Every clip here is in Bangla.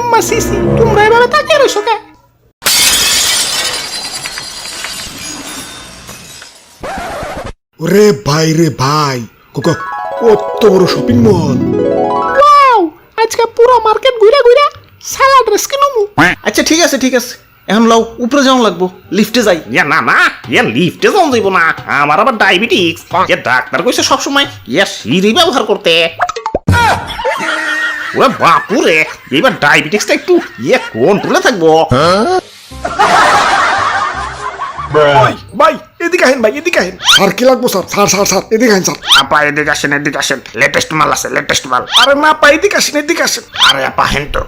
আম্মা সিসি তোমরা এভাবে তাকিয়ে রইছো কে ওরে ভাই রে ভাই কোকা কত বড় শপিং মল ওয়াও আজকে পুরো মার্কেট ঘুরে ঘুরে সারা ড্রেস কিনুমু আচ্ছা ঠিক আছে ঠিক আছে। এখন লাও উপরে যাওয়া লাগবো লিফটে যাই। ইয়া না না ইয়া লিফটে যাওয়া যাইব না। আমার আবার ডায়াবেটিস ইয়া ডাক্তার কইছে সবসময় ইয়া সিঁড়ি ব্যবহার করতে। ওরে বাপুরে এবার ডায়াবেটিসটা একটু ইয়ে কন্ট্রোলে থাকব। ভাই ভাই এদিকে আহেন ভাই এদিকে আহেন। স্যার কি লাগবো স্যার? স্যার স্যার স্যার এদিকে আহেন স্যার। আপা এদিকে আসেন এদিকে আসেন। লেটেস্ট মাল আছে লেটেস্ট মাল। আরে না পা এদিকে আসেন এদিকে আসেন। আরে আপা হেন তো।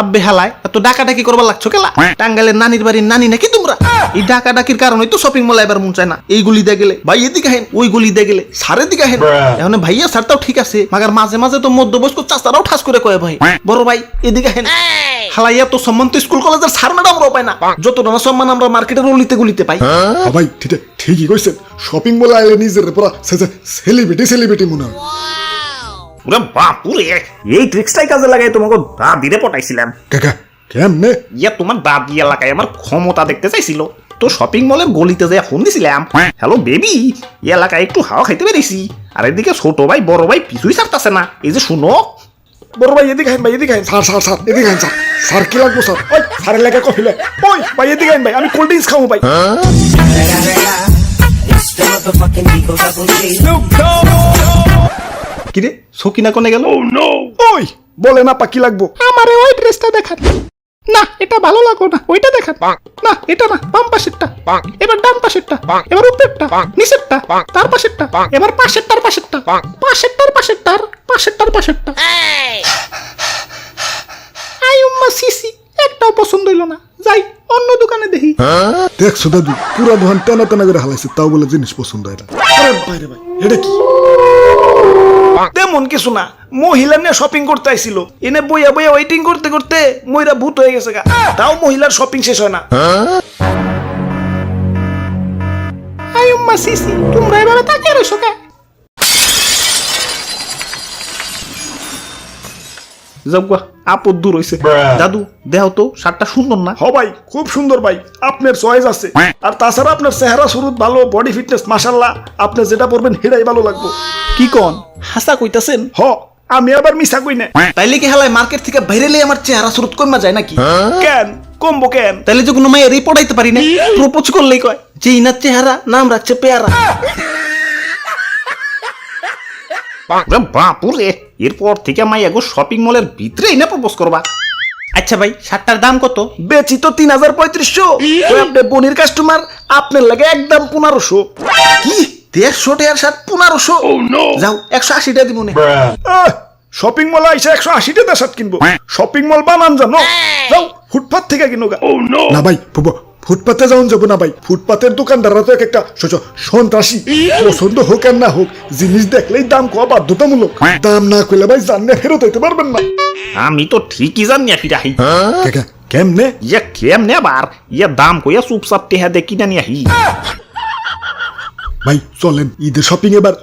আব্বে হালায় এত ডাকাডাকি করবার লাগছো কেলা? টাঙ্গাইলের নানির বাড়ির নানি নাকি তোমরা? এই ডাকাডাকির কারণে তো শপিং মলে এবার মন চায় না। এই গলি দিয়ে গেলে। ভাই এদিকে হেন ওই গলি। দিয়ে গেলে সারের দিকে হেন এখন ভাইয়া স্যারটাও ঠিক আছে মাগার মাঝে মাঝে তো মধ্যবয়স্ক চাচারাও ঠাস করে কয় ভাই। বড় ভাই এদিকে হেন হালাইয়া তো সম্মান তো স্কুল কলেজের স্যার ম্যাডামরাও পায় না। যতটা না সম্মান আমরা মার্কেটের অলিতে গুলিতে পাই। হ্যাঁ? ভাই ঠিক ঠিকই কইছেন। শপিং মলে আইলে নিজের পুরা সেলিব্রিটি সেলিব্রিটি মনে হয়। ওরে বাপুরে এই ট্রিক্সটাই কাজে লাগাই তোমাকে দাদিরে পটাইছিলাম। কাকা কেমনে? ইয়া তোমার দাদি এলাকায় আমার ক্ষমতা দেখতে চাইছিল। তো শপিং মলের গলিতে যাই ফোন দিছিলাম হ্যালো বেবি এই এলাকায় একটু হাওয়া খাইতে পেরেছি আর এদিকে ছোট ভাই বড় ভাই কিছুই ছাড়তাছে না। এই যে শুনো বড় ভাই এদিকে আহেন ভাই এদিকে আহেন স্যার স্যার স্যার এদিকে আহেন স্যার। স্যার কি লাগবো স্যার? ওই স্যারের লেখা কফি লে। ওই ভাই এদিকে আহেন ভাই আমি কোল্ড ড্রিঙ্কস খাব ভাই। the motherfucking Eagle Double G. কিরে সকিনা কোনে গেল? ওই বলে না পা কি লাগবো। আমারে ওই ড্রেসটা দেখান। না এটা ভালো লাগল না ওইটা দেখান। না এটা না বাম পাশেরটা। এবার ডান পাশেরটা এবার উপরেরটা নিচেরটা তার পাশেরটা এবার পাশেরটার পাশেরটা পাশেরটার পাশেরটার পাশেরটার পাশেরটা। আই উম্মা সিসি একটাও পছন্দ হইল না। অন্য দোকানে দেখি। দেখছ দাদু পুরো দোকান টানা টানা করে হালাইছে তাও বলে জিনিস পছন্দ হয় না। আরে বাইরে ভাই এটা কি? তেমন কিছু না মহিলা নিয়ে শপিং করতে আইছিল। এনে বইয়া বইয়া ওয়েটিং করতে করতে মহিলা ভূত হয়ে গেছে গা। তাও মহিলার শপিং শেষ হয় না। আই উম্মা সিসি তোমরা এভাবে তাকিয়ে রইছো কে? যাগুয়া আপদ দূর হইছে। দাদু দেহ তো শার্টটা সুন্দর না? হ ভাই খুব সুন্দর ভাই। আপনার চয়েস আছে। আর তাছাড়া আপনার চেহারা শুরুত ভালো বডি ফিটনেস মাসাল্লাহ আপনি যেটা পরবেন হেরাই ভালো লাগবো। কি কন? হাসা কইতাছেন? হ আমি আবার মিশা কই না। তাইলে কি হালায় মার্কেট থেকে বাইরেলে আমার চেহারা সুরত কমা যায় নাকি? কেন? কমবো কেন? তাইলে যে কোনো মায়ের পড়াইতে পারি না প্রপোজ করলেই কয় যে ইনার চেহারা নাম রাখছে পেয়ারা। বাপুরে এরপর থেকে মাইয়া গো শপিং মলের ভিতরে এনে প্রপোজ করবা। আচ্ছা ভাই শার্টটার দাম কত? বেচি তো তিন হাজার পঁয়ত্রিশশো। আপনি বনির কাস্টমার আপনার লাগে একদম পনেরোশো। কি? দেড়শো টাকার শার্ট পনেরোশো? যাও একশো আশি টাকা দিব শপিং মল আইসা একশো আশি টাকা শার্ট কিনবো। শপিং মল বানান জানো? যাও ফুটপাথ থেকে কিনো না ভাই ফুব- ফুটপাতে যাওন যাব না ভাই। ফুটপাতের দোকানদাররা তো এক একটা সন্ত্রাসী। পছন্দ হোক আর না হোক জিনিস দেখলেই দাম কোয়া বাধ্যতামূলক। দাম না করলে ভাই জানলে ফেরত হইতে পারবেন না। আমি তো ঠিকই জানি ফিরাহি কাকা কেমনে? ইয়া কেমনে আবার? ইয়া দাম কইয়া চুপচাপ টেহা দেখি না নিয়াহি ভাই চলেন ঈদের শপিং এবার।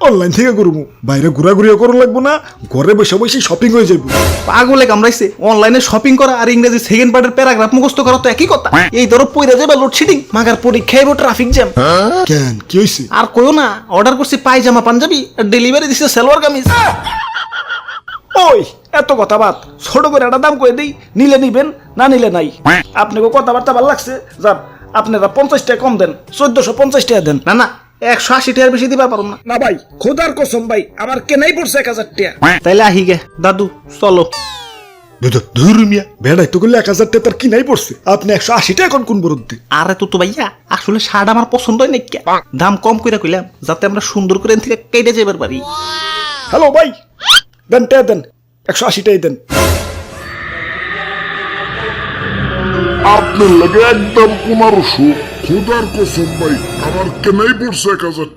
অনলাইন থেকে করব বাইরে ঘোরাঘুরিও করুন লাগবো না ঘরে বসে বসে শপিং হয়ে যাব পাগলে কামড়াইছে অনলাইনে শপিং করা আর ইংরেজি সেকেন্ড পার্টের প্যারাগ্রাফ মুখস্থ করা তো একই কথা। এই ধরো পইরা যাবে লোডশেডিং মাগার পরীক্ষা এবো ট্রাফিক জ্যাম কেন কি হয়েছে আর কইও না অর্ডার করছি পায়জামা পাঞ্জাবি আর ডেলিভারি দিছে সালোয়ার কামিজ। ওই এত কথা বাদ। ছোট করে একটা দাম কয়ে দিই নিলে নিবেন না নিলে নাই। আপনাকে কথাবার্তা ভালো লাগছে যান আপনারা পঞ্চাশ টাকা কম দেন চোদ্দশো পঞ্চাশ টাকা দেন। না না একশো আশি টাকার বেশি দিবার পারো না। না ভাই খোদার কসম ভাই আমার কেনাই পড়ছে এক হাজার টাকা। তাইলে আহি গে। দাদু চলো। ধুর মিয়া তো করলে এক হাজার টাকা তার কিনাই পড়ছে। আপনি একশো আশি টাকা এখন কোন বরদ্দে আরে তো তো ভাইয়া আসলে শার্ট আমার পছন্দ হয় নাকি দাম কম করে কইলাম যাতে আমরা সুন্দর করে এন থেকে কেটে যাবার পারি। হ্যালো ভাই দেন টাকা দেন একশো আশি টাকা দেন। আপনার লাগে একদম পনেরোশো খোদার কসম ভাই আমার কেনাই পড়ছে এক হাজার